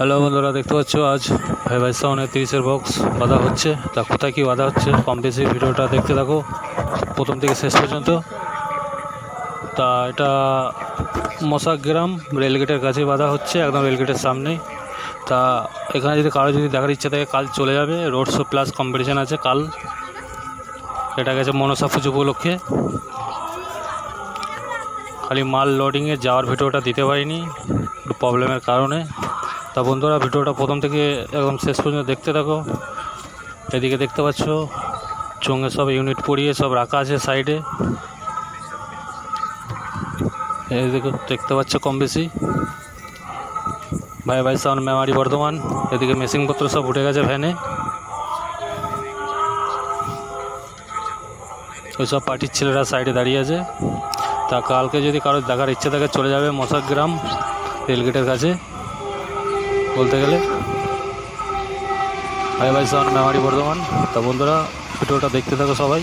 Hello বন্ধুরা, দেখতে পাচ্ছ? আজ ভাই ভাই সাউনের তিরিশের বক্স বাঁধা হচ্ছে। তা কোথায় কী বাঁধা হচ্ছে? কম বেশি ভিডিওটা দেখতে থাকো। প্রথম থেকে শেষ পর্যন্ত। তা এটা মশাক গ্রাম রেলগেটের কাছে বাঁধা হচ্ছে, একদম রেলগেটের সামনেই। তা এখানে যদি কারও যদি দেখার ইচ্ছা থাকে, কাল চলে যাবে। রোড শো প্লাস কম্পিটিশান আছে কাল। এটা গেছে মনসা পুজো উপলক্ষে। খালি মাল লোডিংয়ে যাওয়ার ভিডিওটা দিতে পারিনি। প্রবলেমের কারণে। তা বন্ধুরা, ভিডিওটা প্রথম থেকে একদম শেষ পর্যন্ত দেখতে থাকো। এদিকে দেখতে পাচ্ছ, চোঙে সব ইউনিট পরিয়ে সব রাখা আছে সাইডে এদিকে দেখতে পাচ্ছ কম বেশি। ভাই ভাই সাউন্ড মেমারি বর্ধমান। এদিকে মেশিনপত্র সব উঠে গেছে ভ্যানে ওই সব পার্টির ছেলেরা সাইডে দাঁড়িয়ে আছে। তা কালকে যদি কারোর দেখার ইচ্ছে থাকে, চলে যাবে মশাক গ্রাম রেলগেটের কাছে। বলতে গেলে। ভাই ভাই সান মেমারি বর্ধমান তা বন্ধুরা ভিডিওটা দেখতে থাকো সবাই।